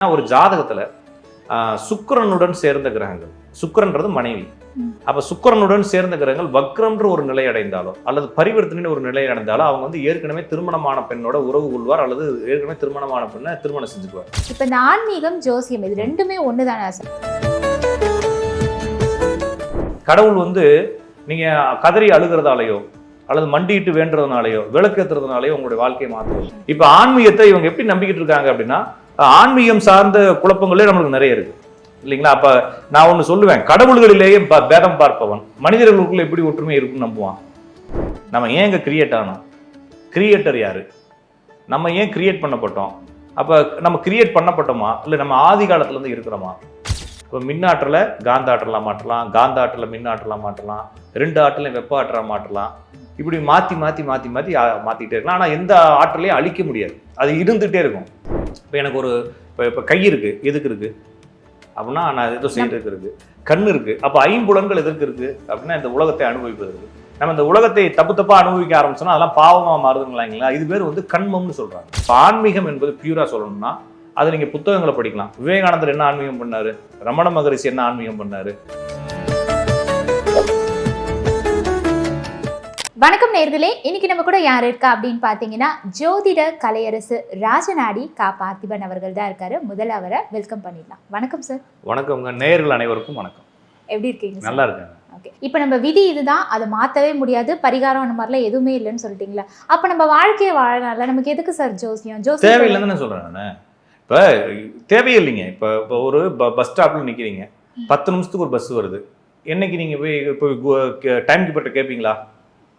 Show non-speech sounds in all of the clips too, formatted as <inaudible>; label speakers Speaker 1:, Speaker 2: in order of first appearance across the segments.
Speaker 1: ஒரு ஜாதகத்துல சுக்கிரனுடன் சேர்ந்த கிரகங்கள். சுக்கிரன்றது மனைவி. அப்ப சுக்கிரனுடன் சேர்ந்த கிரகங்கள் வக்ரம்ன்ற ஒரு நிலை அடைந்தாலோ அல்லது பரிவர்த்தனை ஒரு நிலை அடைந்தாலோ அவங்க வந்து ஏற்கனவே திருமணமான பெண்ணோட உறவு கொள்வார் அல்லது ஏற்கனவே திருமணமான பெண்ணை திருமணம் செஞ்சுக்குவார்.
Speaker 2: இப்ப இந்த ஆன்மீகம் ஜோசியம் இது ரெண்டுமே ஒண்ணுதானே
Speaker 1: கடவுள் வந்து நீங்க கதறி அழுகிறதாலேயோ அல்லது மண்டியிட்டு வேண்டுறதுனாலயோ விளக்கேத்துறதுனாலயோ உங்களுடைய வாழ்க்கையை மாற்றுவது இப்ப ஆன்மீகத்தை இவங்க எப்படி நம்பிக்கிட்டு இருக்காங்க அப்படின்னா ஆன்மீகம் சார்ந்த குழப்பங்களே நம்மளுக்கு நிறைய இருக்கு. இல்லைங்களா? அப்ப நான் ஒன்று சொல்லுவேன் கடவுள்களிலேயே பேதம் பார்ப்பவன் மனிதர்களுக்குள்ள எப்படி ஒற்றுமை இருக்குன்னு நம்புவான். நம்ம ஏன் இங்கே கிரியேட் ஆனோம்? கிரியேட்டர் யாரு? நம்ம ஏன் கிரியேட் பண்ணப்பட்டோம்? அப்ப நம்ம கிரியேட் பண்ணப்பட்டோமா? இல்லை நம்ம ஆதி காலத்துல இருந்து இருக்கிறோமா? இப்போ மின்னாற்றலை காந்த ஆற்றலாக மாற்றலாம் காந்த ஆற்றலை மின்னாற்றலாக மாற்றலாம் ரெண்டு ஆற்றலையும் வெப்ப ஆற்றலாக மாற்றலாம். இப்படி மாற்றி மாற்றி மாற்றி மாற்றி மாற்றிக்கிட்டே இருக்கலாம். ஆனால் எந்த ஆற்றலையும் அழிக்க முடியாது. அது இருந்துகிட்டே இருக்கும். இப்போ எனக்கு ஒரு இப்போ இப்போ கை இருக்குது எதுக்கு இருக்குது அப்படின்னா நான் ஏதோ செய்யறதுக்கு இருக்குது கண் இருக்குது அப்போ ஐம்புலன்கள் எதற்கு இருக்குது அப்படின்னா இந்த உலகத்தை அனுபவிப்பதற்கு. நம்ம இந்த உலகத்தை தப்பு தப்பாக அனுபவிக்க ஆரம்பிச்சோம்னா அதெல்லாம் பாவமாக மாறுதுங்களாங்களா இது பேர் வந்து கண்மம்னு சொல்கிறாங்க இப்போ ஆன்மீகம் என்பது பியூராக சொல்லணும்னா அது நீங்கள் புத்தகங்களை படிக்கலாம். விவேகானந்தர் என்ன ஆன்மீகம் பண்ணாரு? ரமண மகரிஷி என்ன ஆன்மீகம் பண்ணாரு?
Speaker 2: வணக்கம் நேர்களே இன்னைக்கு நம்ம கூட யார் இருக்கா அப்படின்னு பார்த்தீங்கன்னா ஜோதிட கலையரசு ராஜநாடி கா பார்த்திபன் அவர்கள் தான் இருக்காரு. முதல்ல அவரை வெல்கம் பண்ணிடலாம். வணக்கம் சார்
Speaker 1: வணக்கம்ங்க. நேயர்கள் அனைவருக்கும் வணக்கம்.
Speaker 2: எப்படி இருக்கீங்க
Speaker 1: நல்லா இருக்காங்க.
Speaker 2: ஓகே இப்போ நம்ம விதி இதுதான். அதை மாற்றவே முடியாது. பரிகாரம் அந்த மாதிரிலாம் எதுவுமே இல்லைன்னு சொல்லிட்டீங்களா? அப்போ நம்ம வாழ்க்கையை வாழலாம்ல நமக்கு எதுக்கு சார் ஜோசியம்? ஜோசியம்
Speaker 1: தேவையில்லைன்னு நான் சொல்றேன் நான். இப்போ தேவையில்லைங்க. இப்போ இப்போ ஒரு பஸ் ஸ்டாப்ல நிக்கிறீங்க. பத்து நிமிஷத்துக்கு ஒரு பஸ் வருது. என்னைக்கு நீங்க போய் இப்போ டைம் கிட்ட கேட்பீங்களா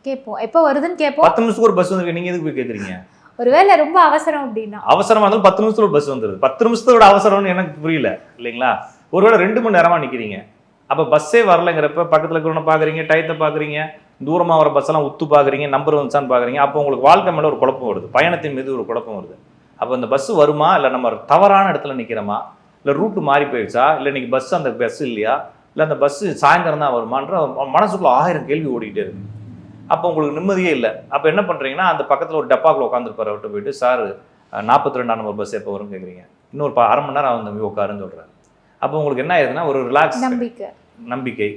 Speaker 2: கேட்போம். எப்போ வருதுன்னு கேட்போம்.
Speaker 1: பத்து நிமிஷத்துக்கு ஒரு பஸ் வந்து நீங்க எதுக்கு போய் கேட்குறீங்க
Speaker 2: ஒருவேளை ரொம்ப அவசரம் அப்படின்னா.
Speaker 1: அவசரமா இருந்தாலும் பத்து நிமிஷத்துல ஒரு பஸ் வந்துருது. பத்து நிமிஷத்தோட அவசரம்னு எனக்கு புரியல. இல்லைங்களா? ஒருவேளை ரெண்டு மணி நேரமா நிக்கிறீங்க. அப்ப பஸ்ஸே வரலங்கிறப்ப பக்கத்துல இருக்கிறவன பாக்குறீங்க டயத்தை பாக்குறீங்க தூரமா வர பஸ் எல்லாம் உத்து பாக்குறீங்க நம்பர் வந்துச்சான்னு பாக்குறீங்க. அப்போ உங்களுக்கு வாழ்க்கை மேல ஒரு குழப்பம் வருது. பயணத்தின் மீது ஒரு குழப்பம் வருது. அப்போ இந்த பஸ் வருமா? இல்லை நம்ம தவறான இடத்துல நிக்கிறோமா? இல்லை ரூட்டு மாறி போயிடுச்சா? இல்லை இன்னைக்கு பஸ் அந்த பஸ் இல்லையா? இல்லை அந்த பஸ் சாயந்தரம் தான் வருமான்ற மனசுக்குள்ள ஆயிரம் கேள்வி ஓடிக்கிட்டே இருக்கு. அப்போ உங்களுக்கு நிம்மதியே இல்லை. அப்போ என்ன பண்றீங்கன்னா அந்த பக்கத்துல ஒரு டப்பாக்குள்ள உட்காந்துருப்பாரு அவர்கிட்ட போயிட்டு சார் நாற்பத்தி ரெண்டாம் நம்பர் பஸ் எப்போ வரும்னு கேட்குறீங்க இன்னொரு அரை மணி நேரம் அவன் தம்பி உட்காருன்னு சொல்றாரு. அப்போ உங்களுக்கு என்ன ஆயிருதுன்னா ஒரு ரிலாக்ஸ்
Speaker 2: நம்பிக்கை.
Speaker 1: நம்பிக்கை.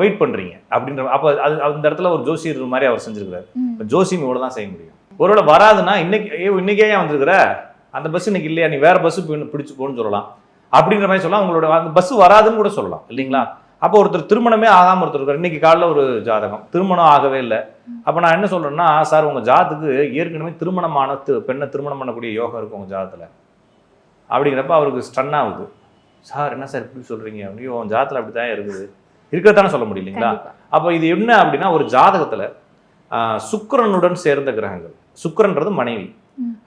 Speaker 1: வெயிட் பண்றீங்க. அப்படின்ற அப்போ அது அந்த இடத்துல ஒரு ஜோசியர் மாதிரி அவர் செஞ்சிருக்காரு
Speaker 2: ம்.
Speaker 1: இப்போ ஜோசியம் இவ்வளோ தான் செய்ய முடியும். ஒருவேளை வராதுன்னா இன்னைக்கு இன்னைக்கே ஏன் வந்திருக்கிற? அந்த பஸ் இன்னைக்கு இல்லையா? நீ வேற பஸ் பிடிச்சு போன்னு சொல்லலாம். அப்படின்ற மாதிரி சொல்லலாம். உங்களோட அந்த பஸ் வராதுன்னு கூட சொல்லலாம். இல்லைங்களா? அப்போ ஒருத்தர் திருமணமே ஆகாம ஒருத்தர் இருக்காரு இன்னைக்கு காலைல ஒரு ஜாதகம். திருமணம் ஆகவே இல்லை. அப்போ நான் என்ன சொல்றேன்னா சார் உங்க ஜாதத்துக்கு ஏற்கனவே திருமணமான பெண்ணை திருமணம் பண்ணக்கூடிய யோகம் இருக்கு உங்க ஜாதத்துல. அப்படிங்கிறப்ப அவருக்கு ஸ்டன் ஆகுது. சார் என்ன சார் இப்படி சொல்றீங்க? ஐயோ உன் ஜாதத்துல அப்படித்தான் இருக்குது. இருக்கத்தானே சொல்ல முடியலைங்களா அப்போ இது என்ன அப்படின்னா ஒரு ஜாதகத்துல சுக்கிரனுடன் சேர்ந்த கிரகங்கள். சுக்கிரன்றது மனைவி.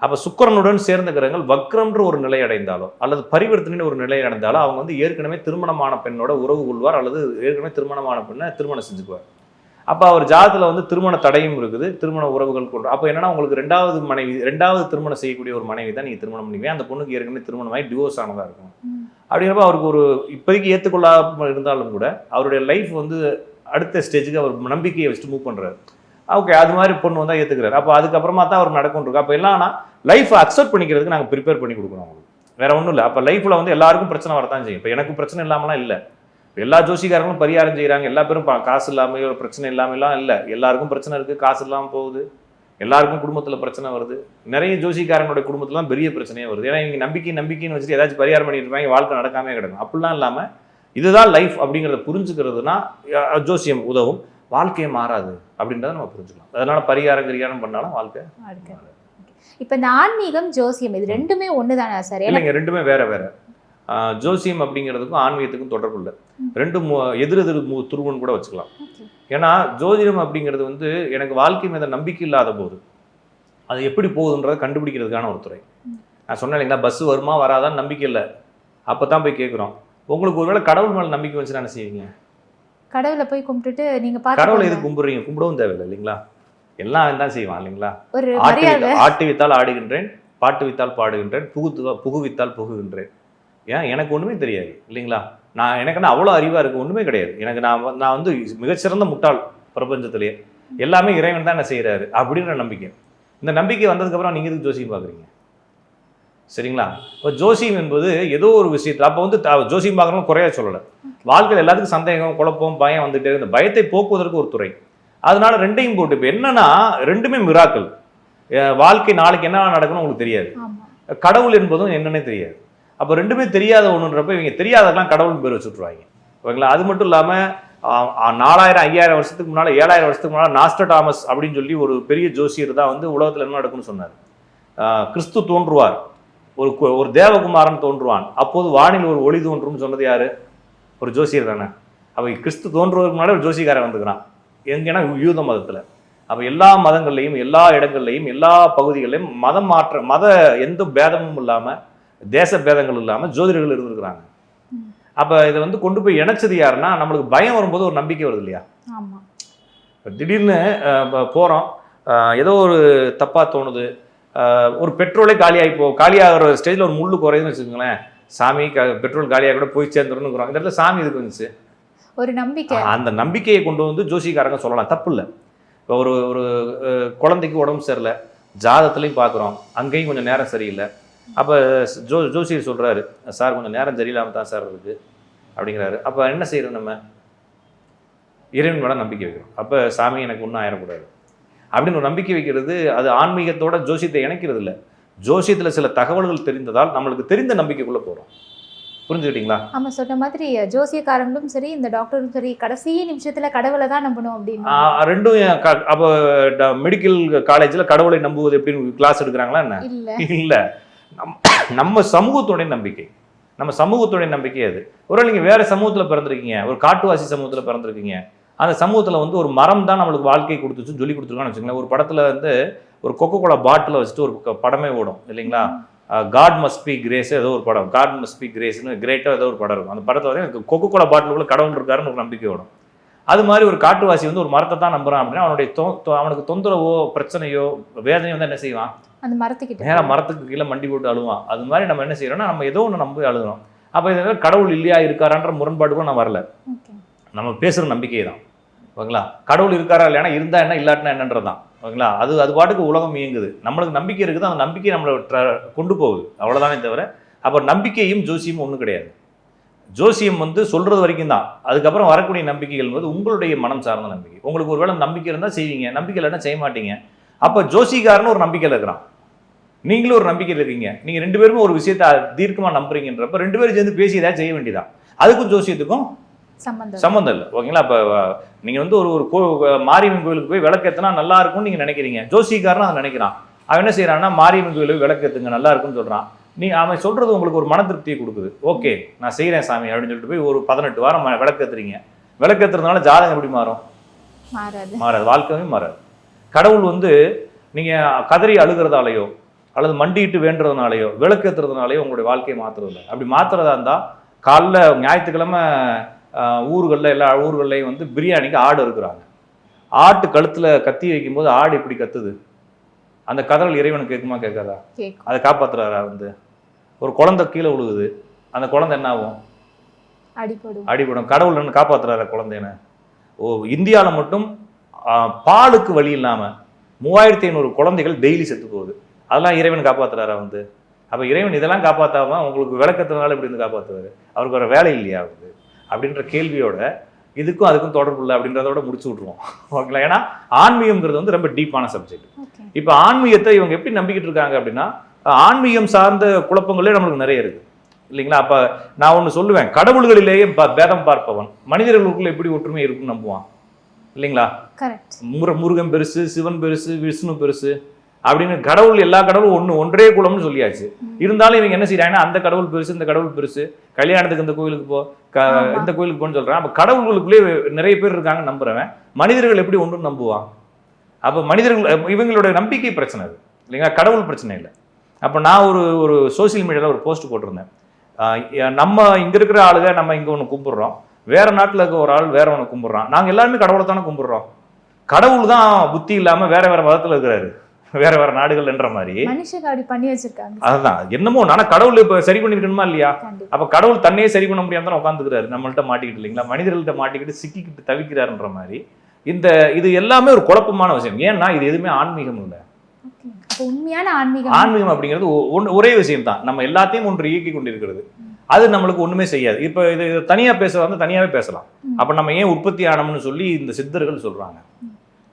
Speaker 1: அப்போ சுக்கிரனுடன் சேர்ந்த கிரகங்கள் வக்ரம்ன்ற ஒரு நிலை அடைந்தாலோ அல்லது பரிவர்த்தனை ஒரு நிலை அடைந்தாலோ அவங்க வந்து ஏற்கனவே திருமணமான பெண்ணோட உறவு கொள்வார் அல்லது ஏற்கனவே திருமணமான பெண்ணை திருமணம் செஞ்சுக்குவார். அப்போ அவர் ஜாதத்தில் வந்து திருமண தடையும் இருக்குது திருமண உறவுகள் கொண்டு அப்போ என்னன்னா உங்களுக்கு ரெண்டாவது மனைவி ரெண்டாவது திருமணம் செய்யக்கூடிய ஒரு மனைவி தான் நீங்க திருமணம் பண்ணுவீங்க. அந்த பொண்ணுக்கு ஏற்கனவே திருமணமாகி டிவோர்ஸ் ஆனதாக இருக்கும். அப்படிங்கிறப்ப அவருக்கு ஒரு இப்போதைக்கு ஏற்றுக்கொள்ளாமல் இருந்தாலும் கூட அவருடைய லைஃப் வந்து அடுத்த ஸ்டேஜுக்கு அவர் நம்பிக்கையை வச்சுட்டு மூவ் பண்ணுறாரு ஓகே அது மாதிரி பொண்ணு வந்தால் ஏத்துக்கிறாரு. அப்போ அதுக்கப்புறமா தான் அவர் நடக்கும் இருக்கு. அப்போ என்னன்னா லைஃப்பை அக்செப்ட் பண்ணிக்கிறதுக்கு நாங்கள் ப்ரிப்பேர் பண்ணி கொடுக்குறோம் அவங்களுக்கு. வேற ஒன்றும் இல்லை. அப்போ லைஃப்பில் வந்து எல்லாருக்கும் பிரச்சனை வரத்தான் செய்யும். இப்போ எனக்கு பிரச்சனை இல்லாமலாம் இல்லை. எல்லா ஜோசிக்காரங்களும் பரிகாரம் செய்கிறாங்க எல்லா பேரும் பா- காசு இல்லாமல் ஒரு பிரச்சனை இல்லாமலாம் இல்லை. எல்லாருக்கும் பிரச்சனை இருக்குது காசு இல்லாமல் போகுது. எல்லாருக்கும் குடும்பத்தில் பிரச்சனை வருது. நிறைய ஜோசிக்காரங்களுடைய குடும்பத்துலாம் பெரிய பிரச்சனையே வருது. ஏன்னா இவங்க நம்பிக்கை நம்பிக்கைன்னு வச்சுட்டு ஏதாச்சும் பரிகாரம் பண்ணிட்டு இருப்பாங்க. வாழ்க்கை நடக்காமே கிடக்கும். அப்படிலாம் இல்லாமல் இதுதான் லைஃப் அப்படிங்கிறத புரிஞ்சுக்கிறதுனா ஜோசியம் உதவும். வாழ்க்கையே மாறாது அப்படின்றத நம்ம புரிஞ்சுக்கலாம். அதனால பரிகாரம் கிரிகாரம் பண்ணாலும் வாழ்க்கை.
Speaker 2: இப்போ இந்த ஆன்மீகம் ஜோசியம் இது ரெண்டுமே ஒண்ணுதானே சார்? ஏன்னா
Speaker 1: இல்லைங்க ரெண்டுமே வேற வேற. ஜோசியம் அப்படிங்கிறதுக்கும் ஆன்மீகத்துக்கும் தொடர்பு இல்லை. ரெண்டு மு- எதிர் எதிர் துருவன் கூட வச்சுக்கலாம். ஏன்னா ஜோதிடம் அப்படிங்கிறது வந்து எனக்கு வாழ்க்கை மீத நம்பிக்கை இல்லாத போது அது எப்படி போகுதுன்றதை கண்டுபிடிக்கிறதுக்கான ஒரு துறை. நான் சொன்னேன் இல்லைங்களா பஸ் வருமா வராதான்னு நம்பிக்கை இல்லை. அப்போ தான் போய் கேட்குறோம் உங்களுக்கு ஒருவேளை கடவுள் மேலே நம்பிக்கை வச்சு என்ன செய்வீங்க?
Speaker 2: கடவுளை போய் கும்பிட்டுட்டு நீங்க
Speaker 1: கடவுளை எது கும்பிடுறீங்க கும்பிடவும் தேவையில்லை இல்லைங்களா? எல்லாம் தான் செய்வான் இல்லைங்களா?
Speaker 2: ஒரு
Speaker 1: ஆட்டு ஆட்டு வித்தால் ஆடுகின்றேன் பாட்டு வித்தால் பாடுகின்றேன் புகுத்து புகுவித்தால் புகுகின்றேன். ஏன்? எனக்கு ஒண்ணுமே தெரியாது இல்லைங்களா? நான் எனக்கு என்ன அவ்வளோ அறிவா இருக்கு ஒண்ணுமே கிடையாது. எனக்கு நான் நான் வந்து மிகச்சிறந்த முட்டாள் பிரபஞ்சத்திலேயே எல்லாமே இறைவன் தான் என்ன செய்யறாரு அப்படின்ற நம்பிக்கை. இந்த நம்பிக்கை வந்ததுக்கு அப்புறம் நீங்க எதுக்கு ஜோசியம் பாக்குறீங்க? சரிங்களா? இப்போ ஜோசியம் என்பது ஏதோ ஒரு விஷயத்தில் அப்போ வந்து ஜோசியம் பார்க்குறவங்க குறையா சொல்லலை. வாழ்க்கையில் எல்லாத்துக்கும் சந்தேகம் குழப்பம் பயம் வந்துட்டே. இந்த பயத்தை போக்குவதற்கு ஒரு துறை. அதனால ரெண்டையும் போட்டு இப்போ என்னன்னா ரெண்டுமே மிராக்கள் வாழ்க்கை நாளைக்கு என்ன நடக்கணும் உங்களுக்கு தெரியாது. கடவுள் என்பதும் என்னன்னே தெரியாது. அப்போ ரெண்டுமே தெரியாத ஒன்றுன்றப்ப இவங்க தெரியாதெல்லாம் கடவுள் பேர் வச்சுட்ருவாங்க. ஓகேங்களா? அது மட்டும் இல்லாமல் நாலாயிரம் ஐயாயிரம் வருஷத்துக்கு முன்னால் ஏழாயிரம் வருஷத்துக்கு முன்னால் நாஸ்டடாமஸ் அப்படின்னு சொல்லி ஒரு பெரிய ஜோசியர் தான் வந்து உலகத்தில் என்ன நடக்கும்னு சொன்னார். ஆஹ் கிறிஸ்து தோன்றுவார். ஒரு ஒரு தேவகுமாரன் தோன்றுவான். அப்போது வானில் ஒரு ஒளி தோன்றும்னு சொன்னது யாரு? ஒரு ஜோசியர் தானே. அப்போ கிறிஸ்து தோன்றுவதற்கு முன்னாடி ஒரு ஜோசியக்காரன் வந்துக்கிறான் எங்கன்னா யூத மதத்தில். அப்போ எல்லா மதங்கள்லையும் எல்லா இடங்கள்லையும் எல்லா பகுதிகளிலும் மதம் மாற்ற மத எந்த பேதமும் இல்லாமல் தேச பேதங்கள் இல்லாமல் ஜோதிடர்கள் இருந்திருக்கிறாங்க. அப்போ இதை வந்து கொண்டு போய் இணைச்சது யாருன்னா நம்மளுக்கு பயம் வரும்போது ஒரு நம்பிக்கை வருது இல்லையா? திடீர்னு போகிறோம் ஏதோ ஒரு தப்பாக தோணுது. ஒரு பெட்ரோலே காலியாகி போ காலியாகிற ஸ்டேஜில் ஒரு முள்ளு குறையுதுன்னு வச்சுக்கோங்களேன். சாமி பெட்ரோல் காலியாக கூட போய் சேர்ந்துருன்னு இந்த இடத்துல சாமி இதுக்கு வந்துச்சு?
Speaker 2: ஒரு நம்பிக்கை.
Speaker 1: அந்த நம்பிக்கையை கொண்டு வந்து ஜோசிக்காரங்க சொல்லலாம். தப்பு இல்லை இப்போ ஒரு ஒரு குழந்தைக்கு உடம்பு சரியில்லை. ஜாதத்துலையும் பார்க்குறோம். அங்கேயும் கொஞ்சம் நேரம் சரியில்லை. அப்போ ஜோ ஜோசியர் சொல்கிறாரு சார் கொஞ்சம் நேரம் சரியில்லாமல் தான் சார் இருக்குது அப்படிங்கிறாரு. அப்போ என்ன செய்யறோம் நம்ம? இறைவன் மேலே நம்பிக்கை வைக்கிறோம் அப்போ சாமி எனக்கு ஒன்றும் ஆயிடக்கூடாது. அப்படின்னு ஒரு நம்பிக்கை வைக்கிறது அது ஆன்மீகத்தோட ஜோசியத்தை இணைக்கிறது இல்லை ஜோசியத்தில் சில தகவல்கள் தெரிந்ததால் நம்மளுக்கு தெரிந்த நம்பிக்கைக்குள்ளே போகிறோம் புரிஞ்சுக்கிட்டீங்களா?
Speaker 2: ஆமா சொன்ன மாதிரி ஜோசியக்காரங்களும் சரி இந்த டாக்டரும் சரி கடைசி நிமிஷத்துல கடவுளை தான் நம்பணும் அப்படின்னு.
Speaker 1: ரெண்டும் அப்போ மெடிக்கல் காலேஜில் கடவுளை நம்புவது எப்படின்னு கிளாஸ் எடுக்கிறாங்களா என்ன?
Speaker 2: இல்ல.
Speaker 1: நம் நம்ம சமூகத்துடைய நம்பிக்கை. நம்ம சமூகத்துடைய நம்பிக்கை அது. ஒருவேளை நீங்க வேற சமூகத்துல பிறந்திருக்கீங்க ஒரு காட்டுவாசி சமூகத்துல பிறந்திருக்கீங்க அந்த சமூகத்துல வந்து ஒரு மரம் தான் நம்மளுக்கு வாழ்க்கை கொடுத்துச்சுன்னு சொல்லி கொடுத்துருக்கான்னு வச்சுக்கோங்களேன். ஒரு படத்துல வந்து ஒரு கொக்கோ கோலா பாட்டில் வச்சுட்டு ஒரு படமே ஓடும் இல்லைங்களா? காட் மஸ்ட் பி கிரேஸ் ஏதோ ஒரு படம். காட் மஸ்ட் பி கிரேஸ்னு கிரேட்டாக ஏதோ ஒரு படம் இருக்கும். அந்த படத்தை வந்து எனக்கு கொக்கோ கோலா பாட்டிலுக்குள்ள கடவுள் இருக்காருன்னு ஒரு நம்பிக்கை ஓடும். அது மாதிரி ஒரு காட்டுவாசி வந்து ஒரு மரத்தை தான் நம்புறான் அப்படின்னா அவனுடைய அவனுக்கு தொந்தரவோ பிரச்சனையோ வேதனையோ வந்து என்ன செய்வான்?
Speaker 2: அந்த மரத்துக்கிட்ட.
Speaker 1: நேரா மரத்துக்கு கீழே மண்டி போட்டு அழுவான். அது மாதிரி நம்ம என்ன செய்யறோம்னா நம்ம ஏதோ ஒன்று நம்பி அழுகிறோம் அப்போ இதில் கடவுள் இல்லையா இருக்காரான்ற முரண்பாடுக்கும் நான் வரல. நம்ம பேசுகிற நம்பிக்கை தான் ஓகேங்களா? கடவுள் இருக்காரா இல்லைன்னா இருந்தா என்ன இல்லாட்டினா என்னன்றது தான் ஓகேங்களா? அது அது பாட்டுக்கு உலகம் இயங்குது. நம்மளுக்கு நம்பிக்கை இருக்குது அந்த நம்பிக்கை நம்மளை கொண்டு போகுது. அவ்வளோதானே தவிர அப்போ நம்பிக்கையும் ஜோசியமும் ஒன்றும் கிடையாது. ஜோசியம் வந்து சொல்கிறது வரைக்கும் தான். அதுக்கப்புறம் வரக்கூடிய நம்பிக்கைகள் வந்து உங்களுடைய மனம் சார்ந்த நம்பிக்கை. உங்களுக்கு ஒருவேளை நம்பிக்கை இருந்தால் செய்வீங்க. நம்பிக்கை இல்லைன்னா செய்ய மாட்டீங்க. அப்போ ஜோசிகாரன்னு ஒரு நம்பிக்கையில் இருக்கிறான். நீங்களும் ஒரு நம்பிக்கையில் இருக்கீங்க. நீங்கள் ரெண்டு பேருமே ஒரு விஷயத்தை தீர்க்கமாக நம்புறீங்கன்றப்ப ரெண்டு பேரும் சேர்ந்து பேசி ஏதாவது செய்ய வேண்டியதான் அதுக்கும் ஜோசியத்துக்கும் சம்மந்தம் இல்லை. ஓகேங்களா? இப்போ நீங்க வந்து ஒரு ஒரு கோ மாரியம்மன் கோயிலுக்கு போய் விளக்கேற்றினா நல்லா இருக்கும்னு நீங்க நினைக்கிறீங்க. ஜோசிக்காரன் அதை நினைக்கிறான். அவன் என்ன செய்யறான்னா மாரியம்மன் கோயிலுக்கு விளக்கேத்துங்க நல்லா இருக்கும்னு சொல்றான். நீ அவன் சொல்றது உங்களுக்கு ஒரு மன திருப்தியை கொடுக்குது. ஓகே நான் செய்கிறேன் சாமி அப்படின்னு சொல்லிட்டு போய் ஒரு பதினெட்டு வாரம் விளக்கேத்துறீங்க விளக்கேத்துறதுனால ஜாதகம் எப்படி மாறும்?
Speaker 2: மாறாது.
Speaker 1: மாறாது. வாழ்க்கையும் மாறாது. கடவுள் வந்து நீங்க கதறி அழுகிறதாலேயோ அல்லது மண்டிட்டு வேண்டுறதுனாலயோ விளக்கேற்றுறதுனாலயோ உங்களுடைய வாழ்க்கையை மாத்துறது இல்லை அப்படி மாத்துறதா இருந்தா காலைல ஞாயிற்றுக்கிழமை ஊர்கள்ல எல்லா ஊர்கள்லையும் வந்து பிரியாணிக்கு ஆடு இருக்கிறாங்க. ஆட்டு கழுத்துல கத்தி வைக்கும்போது ஆடு இப்படி கத்துது? அந்த கதறல் இறைவனுக்கு கேட்குமா கேட்காதா? அதை காப்பாத்துறாரா வந்து? ஒரு குழந்தை கீழே விழுகுது. அந்த குழந்தை என்ன ஆகும்?
Speaker 2: அடிபடும்.
Speaker 1: அடிபடும். கடவுள் என்ன காப்பாத்துறாரு குழந்தைன்னு ஓ இந்தியாவில் மட்டும் பாலுக்கு வழி இல்லாம மூவாயிரத்தி ஐநூறு குழந்தைகள் டெய்லி செத்து போகுது. அதெல்லாம் இறைவன் காப்பாத்துறாரா வந்து? அப்ப இறைவன் இதெல்லாம் காப்பாத்தாம உங்களுக்கு விளக்கத்தினால இப்படி இருந்து காப்பாத்துவாரு. அவருக்கு ஒரு வேலை இல்லையா அவருக்கு அப்படின்ற கேள்வியோட இதுக்கும் அதுக்கும் தொடர்பு இல்லை அப்படின்றதோட முடிச்சு விட்ருவோம் ஓகேங்களா? ஏன்னா ஆன்மீகம்ங்கிறது வந்து ரொம்ப டீப்பான சப்ஜெக்ட் இப்போ ஆன்மீகத்தை இவங்க எப்படி நம்பிக்கிட்டு இருக்காங்க அப்படின்னா ஆன்மீகம் சார்ந்த குழப்பங்களே நம்மளுக்கு நிறைய இருக்கு. இல்லைங்களா? அப்ப நான் ஒன்று சொல்லுவேன் கடவுள்களிலேயே பேதம் பார்ப்பவன் மனிதர்களுக்குள்ள எப்படி ஒற்றுமை இருக்குன்னு நம்புவான்? இல்லைங்களா? முருகன் பெருசு சிவன் பெருசு விஷ்ணு பெருசு அப்படின்னு கடவுள் எல்லா கடவுளும் ஒன்று ஒன்றே குலம்னு சொல்லியாச்சு. இருந்தாலும் இவங்க என்ன செய்றாங்கன்னா அந்த கடவுள் பெருசு இந்த கடவுள் பெருசு கல்யாணத்துக்கு இந்த கோயிலுக்கு போ. இந்த கோயிலுக்கு போன்னு சொல்றான். அப்ப கடவுள்களுக்குள்ளே நிறைய பேர் இருக்காங்கன்னு நம்புறவன். மனிதர்கள் எப்படி ஒன்று நம்புவான். அப்போ மனிதர்கள் இவங்களோட நம்பிக்கை பிரச்சனை அது. இல்லைங்களா? கடவுள் பிரச்சனை இல்லை. அப்போ நான் ஒரு ஒரு சோஷியல் மீடியாவில் ஒரு போஸ்ட் போட்டிருந்தேன். நம்ம இங்கே இருக்கிற ஆளுங்க நம்ம இங்கே ஒன்று கும்பிடுறோம். வேற நாட்டில் இருக்க ஒரு ஆள் வேற ஒன்று கும்பிடுறான். நாங்கள் எல்லாருமே கடவுளை தானே கும்பிடுறோம். கடவுள் தான் புத்தி இல்லாமல் வேற வேற மதத்தில் இருக்கிறாரு. வேற வேற மாதிரி.
Speaker 2: அப்படி பண்ணி வச்சிருக்காங்க
Speaker 1: அதுதான். என்னமோ ஆனா கடவுள் இப்போ சரி பண்ணிருக்கணுமா இல்லையா? அப்ப கடவுள் தன்னையே சரி பண்ண முடியாம தான் உட்காந்துக்கிறாரு நம்மள்ட்ட மாட்டிக்கிட்டு இல்லைங்களா? மனிதர்கள்ட்ட மாட்டிக்கிட்டு சிக்கிக்கிட்டு தவிக்கிறாருன்ற மாதிரி. இந்த இது எல்லாமே ஒரு குழப்பமான விஷயம். ஏன்னா இது எதுவுமே ஆன்மீகம் இல்லை.
Speaker 2: உண்மையான ஆன்மீகம்
Speaker 1: ஆன்மீகம் அப்படிங்கிறது ஒரே விஷயம் தான். நம்ம எல்லாத்தையும் ஒன்று இயக்கி கொண்டிருக்கிறது. அது நம்மளுக்கு ஒண்ணுமே செய்யாது. இப்போ இது இது தனியா பேசுறது வந்து தனியாவே பேசலாம். அப்ப நம்ம ஏன் உற்பத்தி ஆனோம்னு சொல்லி இந்த சித்தர்கள் சொல்றாங்க.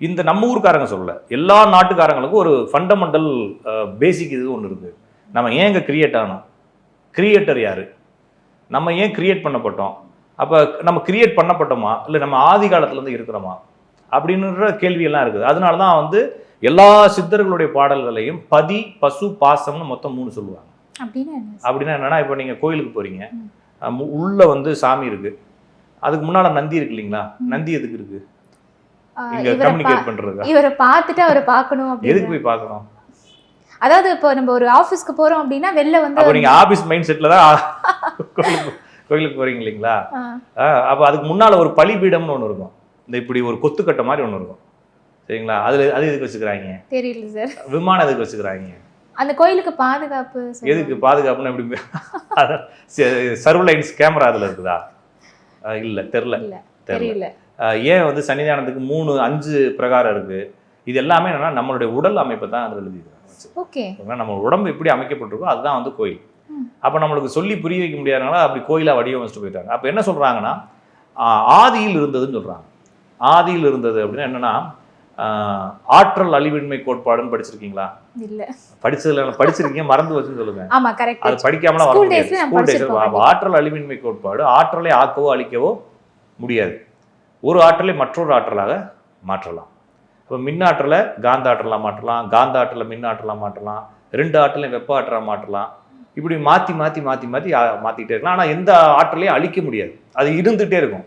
Speaker 1: இந்த நம்ம ஊர்க்காரங்க சொல்லல. எல்லா நாட்டுக்காரங்களுக்கும் ஒரு ஃபண்டமெண்டல் பேசிக் இது ஒன்று இருக்கு. நம்ம ஏன் இங்க கிரியேட் ஆனோம்? கிரியேட்டர் யாரு? நம்ம ஏன் கிரியேட் பண்ணப்பட்டோம்? அப்ப நம்ம கிரியேட் பண்ணப்பட்டோமா? இல்லை நம்ம ஆதி காலத்துல இருந்து இருக்கிறோமா? அப்படின்ற கேள்வியெல்லாம் இருக்குது. அதனால தான் வந்து எல்லா சித்தர்களுடைய பாடல்களையும் பதி பசு பாசம்னு மொத்தம் மூணு சொல்லுவாங்க.
Speaker 2: அப்படின்னு
Speaker 1: என்னன்னா இப்போ நீங்க கோயிலுக்கு
Speaker 2: மு-
Speaker 1: உள்ள வந்து சாமி இருக்கு. அதுக்கு முன்னால நந்தி இருக்கு இல்லைங்களா? நந்தி எதுக்கு இருக்கு?
Speaker 2: ஆ,
Speaker 1: இங்க கம்யூனிகேட்
Speaker 2: இவரை பார்த்துட்டு அவரை பார்க்கணும்
Speaker 1: எதுக்கு போய் பார்க்கணும்?
Speaker 2: அதாவது இப்போ நம்ம ஒரு ஆபீஸ்க்கு போறோம் அப்படின்னா வெளில வந்து
Speaker 1: அப்போ நீங்க ஆபீஸ் மைண்ட் செட்ல தான் கோயிலுக்கு போறீங்க இல்லைங்களா? அப்போ அதுக்கு முன்னால ஒரு பலிபீடம்னு ஒன்று இருக்கும். இந்த இப்படி ஒரு கொத்துக்கட்டை மாதிரி ஒன்று இருக்கும். சரிங்களா? அதுல அது எதுக்கு வச்சுக்கிறாங்க?
Speaker 2: தெரியல சார்.
Speaker 1: விமானம் எதுக்கு வச்சுக்கிறாங்க?
Speaker 2: அந்த கோயிலுக்கு பாதுகாப்பு.
Speaker 1: எதுக்கு பாதுகாப்புன்னு எப்படி சர்வ் லைன்ஸ் கேமரா அதுல இருக்குதா? இல்ல தெரில
Speaker 2: இல்ல
Speaker 1: தெரியல. ஏன் வந்து சன்னிதானத்துக்கு மூணு அஞ்சு பிரகாரம் இருக்கு? இது எல்லாமே என்னன்னா நம்மளுடைய உடல் அமைப்பை தான் அதில் எழுதியிருக்காங்க.
Speaker 2: ஓகே.
Speaker 1: நம்ம உடம்பு எப்படி அமைக்கப்பட்டிருக்கோ அதுதான் வந்து கோயில். அப்போ நம்மளுக்கு சொல்லி புரிய வைக்க முடியாதனால அப்படி கோயிலா வடிவமைச்சிட்டு போயிட்டாங்க. அப்போ என்ன சொல்றாங்கன்னா ஆஹ் ஆதியில் இருந்ததுன்னு சொல்றாங்க. ஆதியில் இருந்தது அப்படின்னா என்னன்னா ஆற்றல் அழிவின்மை கோட்பாடுன்னு படிச்சிருக்கீங்களா?
Speaker 2: இல்ல.
Speaker 1: படிச்சதுல படிச்சிருக்கீங்க? மறந்து வச்சுன்னு சொல்லுங்க.
Speaker 2: ஆமா கரெக்ட்
Speaker 1: அது படிக்காமலாம் வர முடியாது. ஆற்றல் அழிவின்மை கோட்பாடு ஆற்றலை ஆக்கவோ அழிக்கவோ முடியாது. ஒரு ஆற்றலை மற்றொரு ஆற்றலாக மாற்றலாம். இப்போ மின்னாற்றலை காந்த ஆற்றலா மாற்றலாம் காந்த ஆற்றலை மின் ஆற்றலா மாற்றலாம் ரெண்டு ஆற்றலையும் வெப்ப ஆற்றலா மாற்றலாம். இப்படி மாற்றி மாற்றி மாற்றி மாற்றி மாற்றிக்கிட்டே இருக்கலாம். ஆனால் எந்த ஆற்றலையும் அழிக்க முடியாது. அது இருந்துகிட்டே இருக்கும்.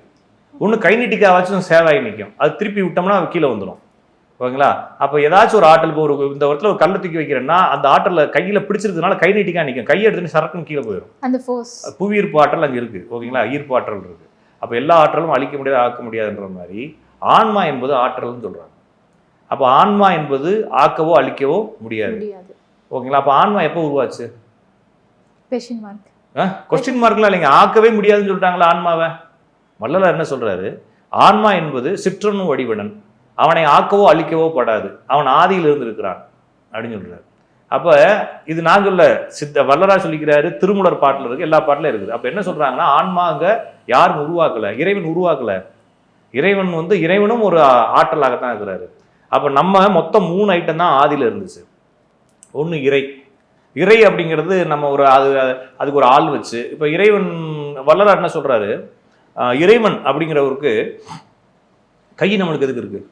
Speaker 1: ஒன்று கைநீட்டிக்காவாச்சும் சேவாகி நிற்கும் அது திருப்பி விட்டோம்னா கீழே வந்துடும் ஓகேங்களா? அப்போ ஏதாச்சும் ஒரு ஆற்றல் ஒரு இந்த இடத்துல ஒரு கல்லை தூக்கி வைக்கிறேன்னா அந்த ஆற்றலை கையில் பிடிச்சிருக்கிறதுனால கை நீட்டிக்கா நிற்கும் கையை எடுத்துன்னு சரக்குன்னு கீழே போயிடும்
Speaker 2: அந்த ஃபோர்ஸ்
Speaker 1: புவியீர்ப்பு ஆற்றல் அங்கே இருக்குது ஓகேங்களா? ஈர்ப்பு ஆற்றல் இருக்குது அப்போ எல்லா ஆற்றலும் அழிக்க முடியாது ஆக்க முடியாதுன்ற மாதிரி ஆன்மா என்பது ஆற்றல்னு சொல்கிறாங்க அப்போ ஆன்மா என்பது ஆக்கவோ அழிக்கவோ முடியாது. ஓகேங்களா? அப்போ ஆன்மா எப்போ உருவாச்சு? கொஸ்டின் மார்க்லாம் இல்லைங்க. ஆக்கவே முடியாதுன்னு சொல்லிட்டாங்களா ஆன்மாவை. வள்ளலார் என்ன சொல்றாரு? ஆன்மா என்பது சிற்றனு வடிவனன். அவனை ஆக்கவோ அழிக்கவோ படாது. அவன் ஆதியில் இருந்து இருக்கிறான் அப்படின்னு சொல்றாரு. அப்போ இது நான் சொல்ல சித்த வல்லரா சொல்லிக்கிறாரு திருமுலர் பாட்டில் இருக்குது எல்லா பாட்டிலும் இருக்குது. அப்போ என்ன சொல்கிறாங்கன்னா ஆன்மாங்க யாரும் உருவாக்கல இறைவன் உருவாக்கலை. இறைவன் வந்து இறைவனும் ஒரு ஆற்றலாகத்தான் இருக்கிறாரு. அப்போ நம்ம மொத்தம் மூணு ஐட்டம் தான் ஆதியில் இருந்துச்சு. ஒன்று இறை. இறை அப்படிங்கிறது நம்ம ஒரு அது அதுக்கு ஒரு ஆள் வச்சு இப்போ இறைவன் வல்லரா என்ன சொல்கிறாரு இறைவன் அப்படிங்கிறவருக்கு கை நம்மளுக்கு எதுக்கு இருக்குது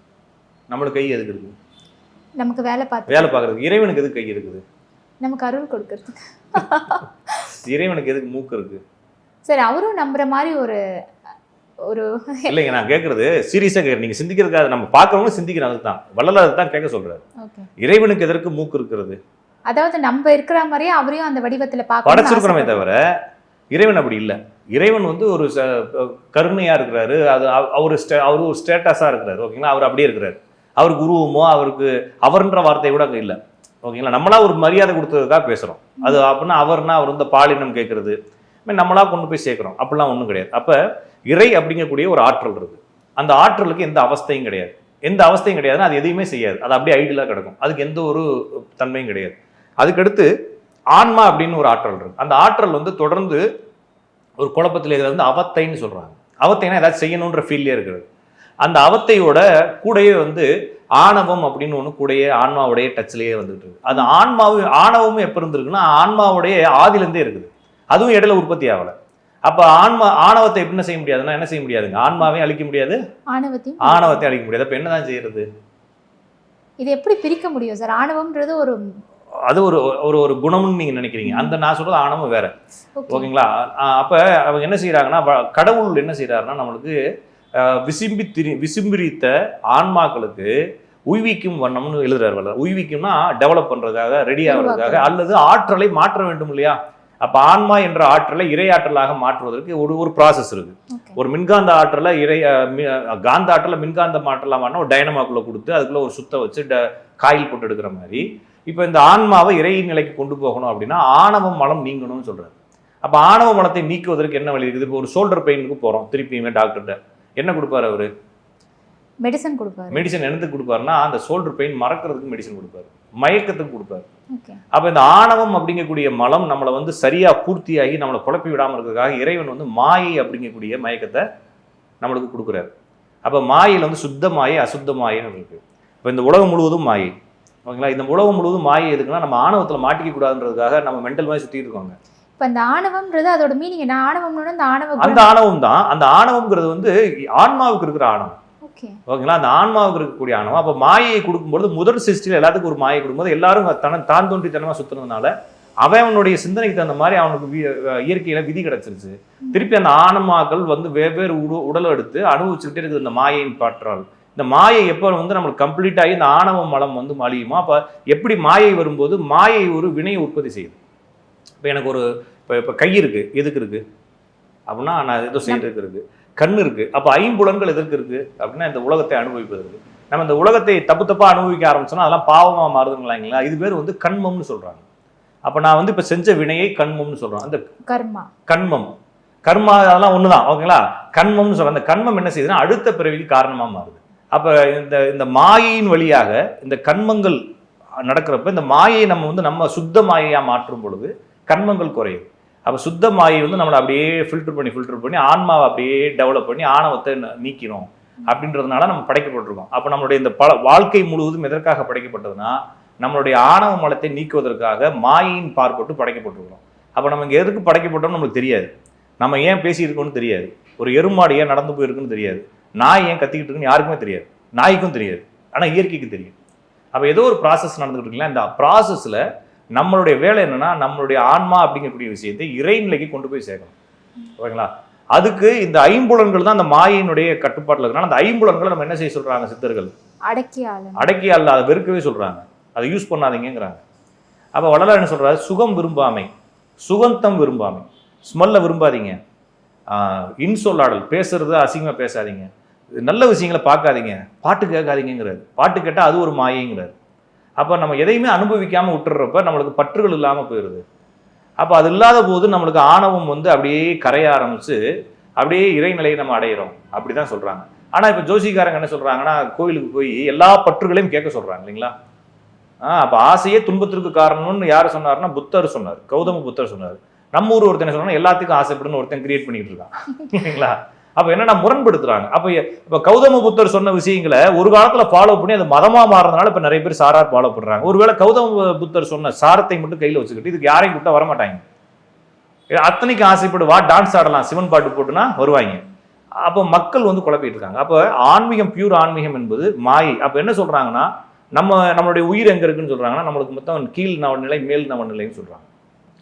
Speaker 1: நம்மளுக்கு கை எதுக்கு இருக்குது
Speaker 2: நமக்கு வேலை பார்த்து
Speaker 1: வேலை பார்க்கறதுக்கு இறைவனுக்கு எதுக்கு கை இருக்குது?
Speaker 2: நமக்கு அருள் கொடுக்கறதுக்கு.
Speaker 1: இறைவனுக்கு எதுக்கு மூக்கு இருக்கு?
Speaker 2: சரி அவரும் நம்புற மாதிரி ஒரு ஒரு
Speaker 1: இல்லைங்க நான் கேட்கறது சீரியஸாக கேட்குறேன் நீங்க சிந்திக்கிறதுக்காக நம்ம பார்க்கறவங்க சிந்திக்கிறாங்க தான் வள்ளலார் தான் கேட்க சொல்றாரு.
Speaker 2: ஓகே
Speaker 1: இறைவனுக்கு எதற்கு மூக்கு இருக்கிறது?
Speaker 2: அதாவது நம்ம இருக்கிற மாதிரியே அவரையும் அந்த வடிவத்துல
Speaker 1: படைச்சிருக்கிறோமே
Speaker 2: பார்க்கணும்
Speaker 1: தவிர இறைவன் அப்படி இல்லை. இறைவன் வந்து ஒரு ச- கருணையா இருக்கிறாரு. அது அவ- அவரு ஸ்டே- அவரு ஒரு ஸ்டேட்டஸா இருக்கிறாரு. ஓகேங்களா? அவர் அப்படியே இருக்கிறாரு. அவருக்கு உருவமோ அவருக்கு அவர்ன்ற வார்த்தை கூட அங்கே இல்லை. ஓகேங்களா? நம்மளா ஒரு மரியாதை கொடுத்ததுக்காக பேசுகிறோம் அது அப்படின்னா அவர்னா அவர் வந்து பாலினம் கேட்குறது நம்மளா கொண்டு போய் சேர்க்குறோம். அப்படிலாம் ஒன்றும் கிடையாது. அப்போ இறை அப்படிங்கக்கூடிய ஒரு ஆற்றல் இருக்குது அந்த ஆற்றலுக்கு எந்த அவஸ்தையும் கிடையாது. எந்த அவஸ்தையும் கிடையாதுன்னா அது எதையுமே செய்யாது. அது அப்படியே ஐடியலாக கிடக்கும். அதுக்கு எந்த ஒரு தன்மையும் கிடையாது. அதுக்கடுத்து ஆன்மா அப்படின்னு ஒரு ஆற்றல் இருக்கு. அந்த ஆற்றல் வந்து தொடர்ந்து ஒரு குழப்பத்தில் இதில் வந்து அவத்தைன்னு சொல்கிறாங்க அவத்தைனா ஏதாச்சும் செய்யணுன்ற ஃபீல்லே இருக்கிறது. அந்த அவத்தையோட கூடயே வந்து ஆணவம் அப்படின்னு ஒன்று கூடயே ஆன்மாவுடைய டச்லேயே வந்துட்டு இருக்கு. அது ஆன்மாவும் ஆணவமும் எப்போ இருந்திருக்குன்னா ஆன்மாவுடைய ஆதிலேருந்தே இருக்குது. அதுவும் இடையில உற்பத்தி ஆகலை. அப்போ ஆன்மா ஆணவத்தை என்ன செய்ய முடியாதுன்னா என்ன செய்ய முடியாதுங்க? ஆன்மாவையும் அழிக்க முடியாது?
Speaker 2: ஆணவத்தையும்
Speaker 1: ஆணவத்தை அழிக்க முடியாது. அப்போ என்னதான் செய்யறது?
Speaker 2: இது எப்படி பிரிக்க முடியும் சார்? ஆணவம்ன்றது ஒரு
Speaker 1: அது ஒரு ஒரு ஒரு குணம்னு நீங்க நினைக்கிறீங்க. அந்த நான் சொல்றது ஆணவம் வேற.
Speaker 2: ஓகே.
Speaker 1: ஓகேங்களா? அப்ப அவங்க என்ன செய்யறாங்கன்னா கடவுள் என்ன செய்யறாருன்னா நம்மளுக்கு விசும்பி திரி விசும்பிரித்த ஆன்மாக்களுக்கு உய்விக்கும் வண்ணம்னு எழுதுறாரு உய்விக்கும்னா டெவலப் பண்றதுக்காக ரெடி ஆகிறதுக்காக அல்லது ஆற்றலை மாற்ற வேண்டும் இல்லையா? அப்ப ஆன்மா என்ற ஆற்றலை இறை ஆற்றலாக மாற்றுவதற்கு ஒரு ஒரு ப்ராசஸ் இருக்கு. ஒரு மின்காந்த ஆற்றலை இறை காந்த ஆற்றலை மின்காந்த மாற்றலாமான்னா ஒரு டைனமாக்குள்ள கொடுத்து அதுக்குள்ள ஒரு சுத்த வச்சு ட- காயில் போட்டு எடுக்கிற மாதிரி. இப்போ இந்த ஆன்மாவை இறை நிலைக்கு கொண்டு போகணும் அப்படின்னா ஆணவம் மலம் நீங்கணும்னு சொல்றாரு. அப்ப ஆணவ மலத்தை நீக்குவதற்கு என்ன வழி இருக்குது? இப்போ ஒரு ஷோல்டர் பெயினுக்கு போறோம். திருப்பியுமே டாக்டர்கிட்ட என்ன கொடுப்பாரு அவரு?
Speaker 2: மெடிசன் கொடுப்பாரு.
Speaker 1: மெடிசன் என்னத்துக்கு கொடுப்பாருன்னா அந்த ஷோல்டர் பெயின் மறக்கிறதுக்கு மெடிசன் கொடுப்பாரு. மயக்கத்துக்கு கொடுப்பாரு. அப்ப இந்த ஆணவம் அப்படிங்கக்கூடிய மலம் நம்மளை வந்து சரியா பூர்த்தியாகி நம்மளை குழப்பி விடாம இருக்கிறதுக்காக இறைவன் வந்து மாயை அப்படிங்கக்கூடிய மயக்கத்தை நம்மளுக்கு கொடுக்குறாரு. அப்ப மாயையில் வந்து சுத்த மாயை அசுத்த மாயைன்னு இருக்கு. இப்போ இந்த உலகம் முழுவதும் மாயை. ஓகேங்களா? இந்த உலகம் முழுவதும் மாயை எதுக்குன்னா நம்ம ஆணவத்துல மாட்டிக்க கூடாதுன்றதுக்காக நம்ம மென்டல் மாதிரி சுத்திட்டு இருக்கோங்க.
Speaker 2: இப்போ அந்த ஆணவம்ன்றது அதோட மீனிங் என்ன? ஆணவம்னு அந்த ஆணவ
Speaker 1: அந்த ஆணவம் தான் அந்த ஆணவம்ங்கிறது வந்து ஆன்மாவுக்கு இருக்கிற ஆணவம்.
Speaker 2: ஓகே.
Speaker 1: ஓகேங்களா? அந்த ஆன்மாவுக்கு இருக்கக்கூடிய ஆணவம். அப்போ மாயையை கொடுக்கும்பொழுது முதல் சிருஷ்டியில் எல்லாத்துக்கும் ஒரு மாயை கொடுக்கும்போது எல்லாரும் தன தான் தோன்றித்தனமாக சுற்றுனதுனால அவன் அவனுடைய சிந்தனைக்கு தகுந்த மாதிரி அவனுக்கு இயற்கையில விதி கிடைச்சிருச்சு. திருப்பி அந்த ஆன்மாக்கள் வந்து வெவ்வேறு உட உடலை எடுத்து அனுபவிச்சுக்கிட்டே இருக்குது இந்த மாயையின் பாற்றால். இந்த மாயை எப்போ வந்து நம்மளுக்கு கம்ப்ளீட் ஆகி இந்த ஆணவ மலம் வந்து மலியுமோ? அப்போ எப்படி மாயை வரும்போது மாயை ஒரு வினையை உற்பத்தி செய்யுது? இப்போ எனக்கு ஒரு இப்போ இப்போ கை இருக்கு எதுக்கு இருக்கு? அப்படின்னா நான் ஏதோ செய்யறதுக்கு இருக்கு கண் இருக்கு. அப்போ ஐம்புலன்கள் எதற்கு இருக்கு? அப்படின்னா இந்த உலகத்தை அனுபவிப்பதற்கு நம்ம இந்த உலகத்தை தப்பு தப்பா அனுபவிக்க ஆரம்பிச்சோம்னா அதெல்லாம் பாவமா மாறுதுங்களா இது பேர் வந்து கண்மம்னு சொல்றாங்க. அப்போ நான் வந்து இப்போ செஞ்ச வினையை கண்மம்னு சொல்றோம். அந்த
Speaker 2: கர்மா.
Speaker 1: கண்மம். கர்மா அதெல்லாம் ஒண்ணுதான் ஓகேங்களா? கண்மம்னு சொல்றோம். அந்த கண்மம் என்ன செய்யுதுன்னா அடுத்த பிறவிக்கு காரணமா மாறுது. அப்ப இந்த இந்த மாயையின் வழியாக இந்த கண்மங்கள் நடக்கிறப்ப இந்த மாயை நம்ம வந்து நம்ம சுத்த மாயையா மாற்றும் பொழுது கண்மங்கள் குறையும். அப்போ சுத்த மாயை வந்து நம்மளை அப்படியே ஃபில்டர் பண்ணி ஃபில்டர் பண்ணி ஆன்மாவை அப்படியே டெவலப் பண்ணி ஆணவத்தை நீக்கணும் நீக்கிறோம் அப்படின்றதுனால நம்ம படைக்கப்பட்டிருக்கோம். அப்போ நம்மளுடைய இந்த பல வாழ்க்கை முழுவதும் எதற்காக படைக்கப்பட்டதுன்னா நம்மளுடைய ஆணவ மலத்தை நீக்குவதற்காக மாயின் பார்ப்பட்டு படைக்கப்பட்டிருக்கிறோம். அப்போ நம்ம இங்கே எதுக்கு படைக்கப்பட்டோம்னு நம்மளுக்கு தெரியாது. நம்ம ஏன் பேசியிருக்கோம்னு தெரியாது. ஒரு எருமாடு ஏன் நடந்து போயிருக்குன்னு தெரியாது. நாய் ஏன் கத்திக்கிட்டு இருக்குன்னு யாருக்குமே தெரியாது. நாய்க்கும் தெரியாது. ஆனால் இயற்கைக்கு தெரியும். அப்போ ஏதோ ஒரு ப்ராசஸ் நடந்துகிட்டு இருக்குல்ல இந்த ப்ராசஸில் நம்மளுடைய வேலை என்னன்னா நம்மளுடைய ஆன்மா அப்படிங்கக்கூடிய விஷயத்தை இறைநிலைக்கு கொண்டு போய் சேர்க்கணும். ஓகேங்களா? அதுக்கு இந்த ஐம்புலன்கள் தான் அந்த மாயினுடைய கட்டுப்பாட்டில் இருக்கனால அந்த ஐம்புலன்களை நம்ம என்ன செய்ய சொல்றாங்க சித்தர்கள்?
Speaker 2: அடக்கி
Speaker 1: அல்ல அதை வெறுக்கவே சொல்றாங்க. அதை யூஸ் பண்ணாதீங்கங்கிறாங்க. அப்ப வள்ளலார் என்ன சொல்றாரு? சுகம் விரும்பாமை. சுகந்தம் விரும்பாமை. ஸ்மெல்ல விரும்பாதீங்க. இன்சொல்லாடல். பேசுறது அசிங்கமா பேசாதீங்க. நல்ல விஷயங்களை பார்க்காதீங்க. பாட்டு கேட்காதீங்கிறாரு பாட்டு கேட்டால் அது ஒரு மாயைங்கிறாரு. அப்போ நம்ம எதையுமே அனுபவிக்காமல் விட்டுறப்ப நம்மளுக்கு பற்றுகள் இல்லாமல் போயிடுது அப்போ அது இல்லாத போது நம்மளுக்கு ஆணவம் வந்து அப்படியே கரைய ஆரம்பித்து அப்படியே இறைநிலையை நம்ம அடையிறோம். அப்படி தான் சொல்கிறாங்க ஆனால் இப்போ ஜோசிக்காரங்க என்ன சொல்கிறாங்கன்னா கோயிலுக்கு போய் எல்லா பற்றுகளையும் கேட்க சொல்கிறாங்க இல்லைங்களா? ஆ அப்போ ஆசையே துன்பத்திற்கு காரணம்னு யார் சொன்னார்னா புத்தர் சொன்னார். கௌதம புத்தர் சொன்னார். நம்ம ஊர் ஒருத்தன் சொன்னால் எல்லாத்துக்கும் ஆசைப்படுன்னு ஒருத்தன் கிரியேட் பண்ணிக்கிட்டு இருக்கான். <laughs> இல்லைங்களா? அப்போ என்னன்னா முரண்படுத்துறாங்க. அப்போ இப்போ கௌதம புத்தர் சொன்ன விஷயங்களை ஒரு காலத்தில் ஃபாலோ பண்ணி அது மதமாக மாறதுனால இப்போ நிறைய பேர் சாரார் ஃபாலோ பண்ணுறாங்க ஒருவேளை கௌதம புத்தர் சொன்ன சாரத்தை மட்டும் கையில் வச்சுக்கிட்டு இதுக்கு யாரையும் கூப்பிட்டா வரமாட்டாங்க. அத்தனைக்கு ஆசைப்படு வா டான்ஸ் ஆடலாம் சிவன் பாட்டு போட்டுனா வருவாங்க. அப்போ மக்கள் வந்து குழப்பிட்டு இருக்காங்க. அப்போ ஆன்மீகம் பியூர் ஆன்மீகம் என்பது மாயை. அப்போ என்ன சொல்கிறாங்கன்னா நம்ம நம்மளுடைய உயிர் எங்கே இருக்குன்னு சொல்கிறாங்கன்னா நம்மளுக்கு மொத்தம் கீழ் நவநிலை மேல் நவநிலைன்னு சொல்கிறாங்க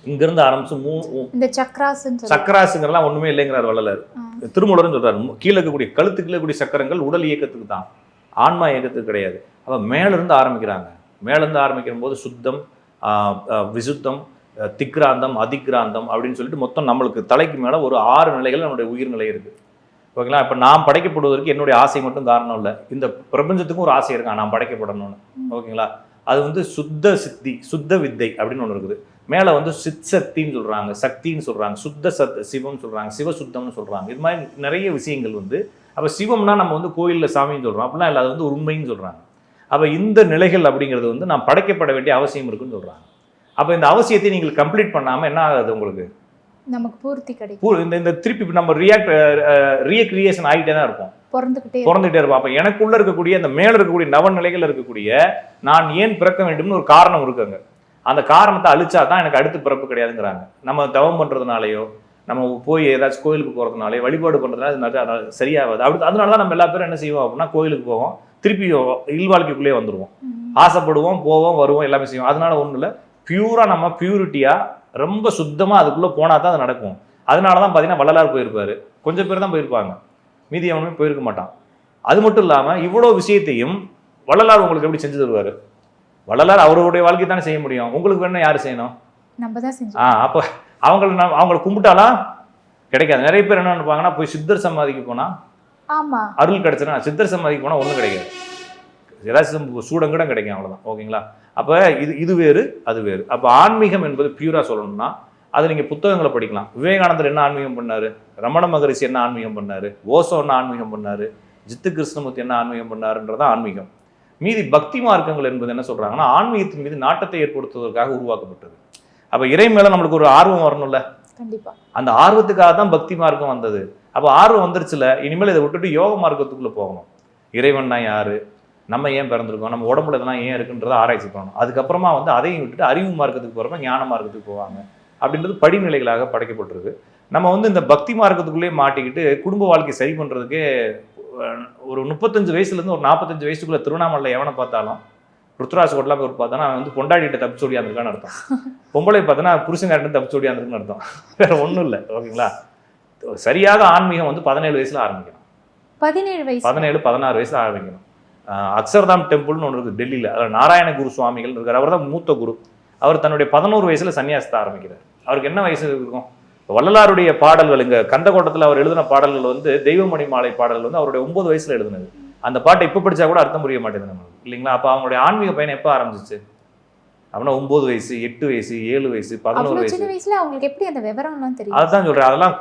Speaker 1: இங்கிருந்து ஆரம்பிச்சு மூ
Speaker 2: இந்த சொல்லி
Speaker 1: சக்கராசுங்கிறலாம் ஒண்ணுமே இல்லைங்கிறார் வள்ளலார்.
Speaker 2: ஆ.
Speaker 1: திருமூலரும் சொல்றாரு. கீழே இருக்கக்கூடிய கழுத்துக்குள்ள இருக்கக்கூடிய சக்கரங்கள் உடல் இயக்கத்துக்கு தான். ஆன்மா இயக்கத்துக்கு கிடையாது. அப்ப மேல இருந்து ஆரம்பிக்கிறாங்க. மேல இருந்து ஆரம்பிக்கிற போது சுத்தம் விசுத்தம் திக்ராந்தம் அதிக்ராந்தம் அப்படின்னு சொல்லிட்டு மொத்தம் நம்மளுக்கு தலைக்கு மேல ஒரு ஆறு நிலைகள் நம்மளுடைய உயிர்நிலை இருக்கு. ஓகேங்களா? இப்போ நான் படைக்கப்படுவதற்கு என்னுடைய ஆசை மட்டும் காரணம் இல்லை. இந்த பிரபஞ்சத்துக்கும் ஒரு ஆசை இருக்கா? நான் படைக்கப்படணும்னு. ஓகேங்களா? அது வந்து சுத்த சித்தி சுத்த வித்தை அப்படின்னு ஒன்று இருக்குது. மேலே வந்து சித் சக்தின்னு சொல்கிறாங்க சக்தின்னு சொல்கிறாங்க சுத்த சத் சிவம் சொல்கிறாங்க சிவசுத்தம்னு சொல்கிறாங்க இது மாதிரி நிறைய விஷயங்கள் வந்து அப்போ சிவம்னா நம்ம வந்து கோயிலில் சாமின்னு சொல்கிறோம் அப்படிலாம் இல்லை அது வந்து உண்மைன்னு சொல்கிறாங்க அப்போ இந்த நிலைகள் அப்படிங்கிறது வந்து நான் படைக்கப்பட வேண்டிய அவசியம் இருக்குன்னு சொல்கிறாங்க அப்போ இந்த அவசியத்தை நீங்கள் கம்ப்ளீட் பண்ணாமல் என்ன ஆகுது உங்களுக்கு?
Speaker 2: நமக்கு பூர்த்தி கிடைக்கும்.
Speaker 1: இந்த இந்த திருப்பி இப்ப நம்ம ரியாக்ட் ரீக்ரியேஷன் ஆகிட்டே தான் இருப்போம்.
Speaker 2: பிறந்துகிட்டே
Speaker 1: பிறந்துகிட்டே இருப்போம். அப்போ எனக்குள்ள இருக்கக்கூடிய அந்த மேல இருக்கக்கூடிய நவநிலைகள் இருக்கக்கூடிய நான் ஏன் பிறக்க வேண்டும்னு ஒரு காரணம் இருக்குங்க அந்த காரணத்தை அழிச்சா தான் எனக்கு அடுத்து பிறப்பு கிடையாதுங்கிறாங்க. நம்ம தவம் பண்றதுனாலயோ நம்ம போய் ஏதாச்சும் கோயிலுக்கு போறதுனாலயோ வழிபாடு நிறைய அது சரியாகாது. அப்படி அதனால தான் நம்ம எல்லா பேரும் என்ன செய்வோம் அப்படின்னா கோயிலுக்கு போவோம். திருப்பி இல்வாழ்க்கைக்குள்ளேயே வந்துருவோம்.
Speaker 2: ம்.
Speaker 1: ஆசைப்படுவோம் போவோம் வருவோம் எல்லாமே செய்வோம். அதனால ஒன்றும் இல்லை. பியூரா நம்ம பியூரிட்டியா ரொம்ப சுத்தமா அதுக்குள்ள போனா தான் அது நடக்கும். அதனால தான் பார்த்தீங்கன்னா வள்ளலார் போயிருப்பாரு. கொஞ்சம் பேர் தான் போயிருப்பாங்க. மீதி எவனுமே போயிருக்க மாட்டான். அது மட்டும் இல்லாம இவ்வளோ விஷயத்தையும் வள்ளலார் உங்களுக்கு எப்படி செஞ்சு தருவாரு? வள்ளலார் அவருடைய வாழ்க்கை தானே செய்ய முடியும். உங்களுக்கு வேணும் யார் செய்யணும்?
Speaker 2: நம்ம தான்
Speaker 1: ஆ அப்போ அவங்கள நான் அவங்கள கும்பிட்டாலாம் கிடைக்காது. நிறைய பேர் என்ன நினைப்பாங்கன்னா போய் சித்தர் சமாதிக்கு போனா அருள் கிடைச்சுன்னா சித்தர் சமாதிக்கு போனால் ஒன்றும் கிடைக்காது. ஏதாச்சும் சூடங்கூட கிடைக்கும் அவ்வளவுதான். ஓகேங்களா? அப்போ இது இது வேறு அது வேறு. அப்போ ஆன்மீகம் என்பது பியூரா சொல்லணும்னா அது நீங்கள் புத்தகங்களை படிக்கலாம். விவேகானந்தர் என்ன ஆன்மீகம் பண்ணாரு? ரமண மகரிஷி என்ன ஆன்மீகம் பண்ணாரு? ஓசோ என்ன ஆன்மீகம் பண்ணாரு? ஜித்து கிருஷ்ணமூர்த்தி என்ன ஆன்மீகம் பண்ணாருன்றது ஆன்மீகம். மீதி பக்தி மார்க்கங்கள் என்பது என்ன சொல்றாங்கன்னா ஆன்மீகத்தின் மீது நாட்டத்தை ஏற்படுத்துவதற்காக உருவாக்கப்பட்டது. அப்ப இறை மேல நம்மளுக்கு ஒரு ஆர்வம் வரணும்ல?
Speaker 2: கண்டிப்பா.
Speaker 1: அந்த ஆர்வத்துக்காக தான் பக்தி மார்க்கம் வந்தது. அப்போ ஆர்வம் வந்துருச்சுல இனிமேல் இதை விட்டுட்டு யோக மார்க்கத்துக்குள்ள போகணும். இறைவன்னா யாரு? நம்ம ஏன் பிறந்திருக்கோம்? நம்ம உடம்புல இதெல்லாம் ஏன் இருக்குன்றதை ஆராய்ச்சி பண்ணணும். அதுக்கப்புறமா வந்து அதையும் விட்டுட்டு அறிவு மார்க்கத்துக்கு போகிறப்ப ஞான மார்க்கத்துக்கு போவாங்க. அப்படின்றது படிநிலைகளாக படைக்கப்பட்டிருக்கு. நம்ம வந்து இந்த பக்தி மார்க்கத்துக்குள்ளேயே மாட்டிக்கிட்டு குடும்ப வாழ்க்கை சரி பண்ணுறதுக்கே ஒரு முப்பத்தஞ்சு வயசுலேருந்து ஒரு நாற்பத்தஞ்சு வயசுக்குள்ள திருவண்ணாமலை எவனை பார்த்தாலும் ருத்ராஸ் கோட்டலாம் போய் பார்த்தானா அவன் வந்து பொண்டாடிட்ட தப்பிச்சு ஓடியாந்துருக்கான்னு அர்த்தம். பொம்பளை பார்த்தோன்னா புருஷங்கார்ட்டு தப்பிச்சு ஓடியாந்துருக்குன்னு அர்த்தம். வேற ஒன்றும் இல்லை ஓகேங்களா? சரியாக ஆன்மீகம் வந்து பதினேழு வயசுல ஆரம்பிக்கணும்.
Speaker 2: பதினேழு வயசு.
Speaker 1: பதினேழு பதினாறு வயசுல ஆரம்பிக்கணும். அக்ஷர்தாம் டெம்பிள்னு ஒன்று இருக்குது டெல்லியில். அதில் நாராயண குரு சுவாமிகள் இருக்கார். அவர் தான் மூத்த குரு. அவர் தன்னுடைய பதினோரு வயசுல சன்னியாசத்தை ஆரம்பிக்கிறார். அவருக்கு என்ன வயசு இருக்கும்? வள்ளலாருடைய பாடல்கள் இங்க கந்தக்கோட்டத்தில் அவர் எழுதின பாடல்கள் வந்து தெய்வமணி மாலை பாடல்கள் வந்து அவருடைய ஒன்பது வயசுல எழுதினது. அந்த பாட்டை இப்போ படிச்சா கூட அர்த்தம் புரிய மாட்டேங்குது நம்மளுக்கு. இல்லைங்களா? அப்போ அவங்களுடைய ஆன்மீக பயணம் எப்போ ஆரம்பிச்சிச்சு? அப்படின்னா ஒன்பது வயசு எட்டு வயசு ஏழு வயசு பதினோரு வயசு.
Speaker 2: வயசுல அவங்களுக்கு எப்படி அந்த விவரம்லாம் தெரியும்?
Speaker 1: அதுதான் சொல்றேன். அதெல்லாம்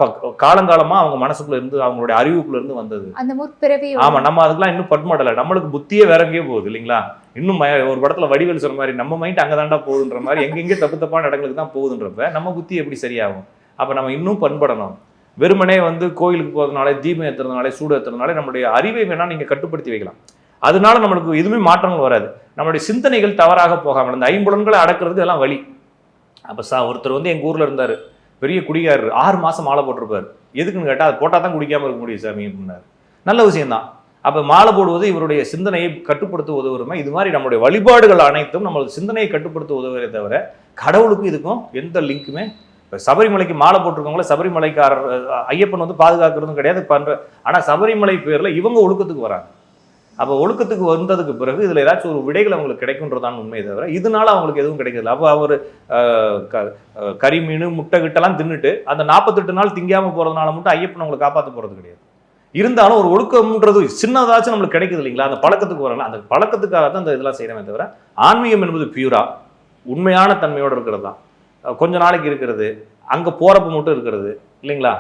Speaker 1: காலங்காலமா அவங்க மனசுக்குள்ள இருந்து அவங்களுடைய அறிவுக்குள்ள இருந்து வந்தது.
Speaker 2: அந்த முற்பிறவி
Speaker 1: ஆமா நம்ம அதுக்கெல்லாம் இன்னும் பட்மாடல நம்மளுக்கு புத்தியே வேற எங்கேயோ போகுது இல்லைங்களா? இன்னும் ஒரு படத்துல வடிவேல் சொன்ன மாதிரி நம்ம மைண்ட் அங்கதான்டா போகுதுன்ற மாதிரி எங்கெங்கே தப்பு தப்பான இடங்களுக்கு தான் போகுதுன்றப்ப நம்ம புத்தி எப்படி சரியாகும்? அப்போ நம்ம இன்னும் பண்படணும். வெறுமனே வந்து கோயிலுக்கு போகிறதுனாலே தீபம் ஏற்றுறதுனாலே சூடு ஏற்றுறதுனால நம்மளுடைய அறிவை வேணால் நீங்கள் கட்டுப்படுத்தி வைக்கலாம். அதனால நம்மளுக்கு எதுவுமே மாற்றங்கள் வராது. நம்மளுடைய சிந்தனைகள் தவறாக போகாமல் இந்த ஐம்புலன்களை அடக்கிறது இதெல்லாம் வழி. அப்போ சா ஒருத்தர் வந்து எங்கள் ஊரில் இருந்தார். பெரிய குடிகாரர் ஆறு மாதம் மாலை போட்டிருப்பார். எதுக்குன்னு கேட்டால் அது போட்டால் தான் குடிக்காமல் இருக்க முடியும் சாமி அப்படின்னாரு. நல்ல விஷயம்தான் அப்போ மாலை போடுவது இவருடைய சிந்தனையை கட்டுப்படுத்த உதவுறமா இது மாதிரி நம்மளுடைய வழிபாடுகள் அனைத்தும் நம்மளோட சிந்தனையை கட்டுப்படுத்த உதவுறதே தவிர கடவுளுக்கும் இதுக்கும் எந்த லிங்க்குமே இப்போ சபரிமலைக்கு மாலை போட்டிருக்கவங்கள சபரிமலைக்காரர் ஐயப்பன் வந்து பாதுகாக்கிறதும் கிடையாது பண்ற ஆனால் சபரிமலை பேரில் இவங்க ஒழுக்கத்துக்கு வராங்க. அப்போ ஒழுக்கத்துக்கு வந்ததுக்கு பிறகு இதில் ஏதாச்சும் ஒரு விடைகள் அவங்களுக்கு கிடைக்குன்றதான் உண்மை தவிர இதனால அவங்களுக்கு எதுவும் கிடைக்கல அப்போ அவர் கறி மீன் முட்டை கிட்டலாம் தின்னுட்டு அந்த நாற்பத்தெட்டு நாள் திங்காமல் போகிறதுனால மட்டும் ஐயப்பன் அவங்களை காப்பாற்ற போகிறது கிடையாது. இருந்தாலும் ஒரு ஒழுக்கம்ன்றது சின்னதாச்சும் நம்மளுக்கு கிடைக்குது இல்லைங்களா? அந்த பழக்கத்துக்கு வரல. அந்த பழக்கத்துக்காக தான் அந்த இதெல்லாம் செய்கிறமே தவிர ஆன்மீகம் என்பது பியூரா உண்மையான தன்மையோடு இருக்கிறது தான். கொஞ்ச நாளைக்கு இருக்கிறது. அங்கே போகிறப்ப மட்டும் இருக்கிறது. இல்லைங்களா?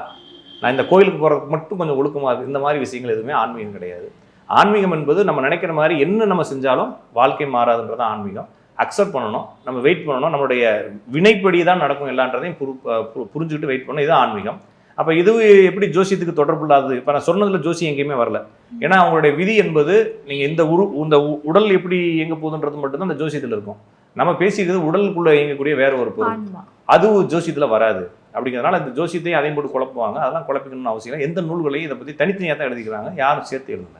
Speaker 1: நான் இந்த கோயிலுக்கு போகிறதுக்கு மட்டும் கொஞ்சம் ஒழுக்கமாக இருக்குது இந்த மாதிரி விஷயங்கள் எதுவுமே ஆன்மீகம் கிடையாது. ஆன்மீகம் என்பது நம்ம நினைக்கிற மாதிரி என்ன நம்ம செஞ்சாலும் வாழ்க்கை மாறாதுன்றது தான் ஆன்மீகம். அக்செப்ட் பண்ணணும். நம்ம வெயிட் பண்ணணும். நம்மளுடைய வினைப்படி தான் நடக்கும் எல்லான்றதையும் புரு பு- புரிஞ்சுக்கிட்டு வெயிட் பண்ணணும். இது ஆன்மீகம். அப்போ இது எப்படி ஜோசியத்துக்கு தொடர்பு இல்லாதது? இப்போ நான் சொன்னதில் ஜோசியம் எங்கேயுமே வரல. ஏன்னா அவங்களுடைய விதி என்பது நீங்கள் இந்த உரு இந்த உ- உடல் எப்படி எங்கே போகுதுன்றது மட்டும்தான் அந்த ஜோசியத்தில் இருக்கும். நம்ம பேசிக்கிறது உடலுக்குள்ள இயங்கக்கூடிய வேற ஒரு பொருள்.
Speaker 2: ஆன்மா
Speaker 1: அது ஜோசியத்தில் வராது. அப்படிங்கிறதுனால இந்த ஜோசியத்தையும் அதையும் போட்டு குழப்புவாங்க. அதெல்லாம் குழப்பிக்கணும்னு அவசியம் இல்லை. எந்த நூல்களையும் இதை பற்றி தனித்தனியாக தான் எழுதிக்கிறாங்க. யாரும் சேர்த்து எழுதல.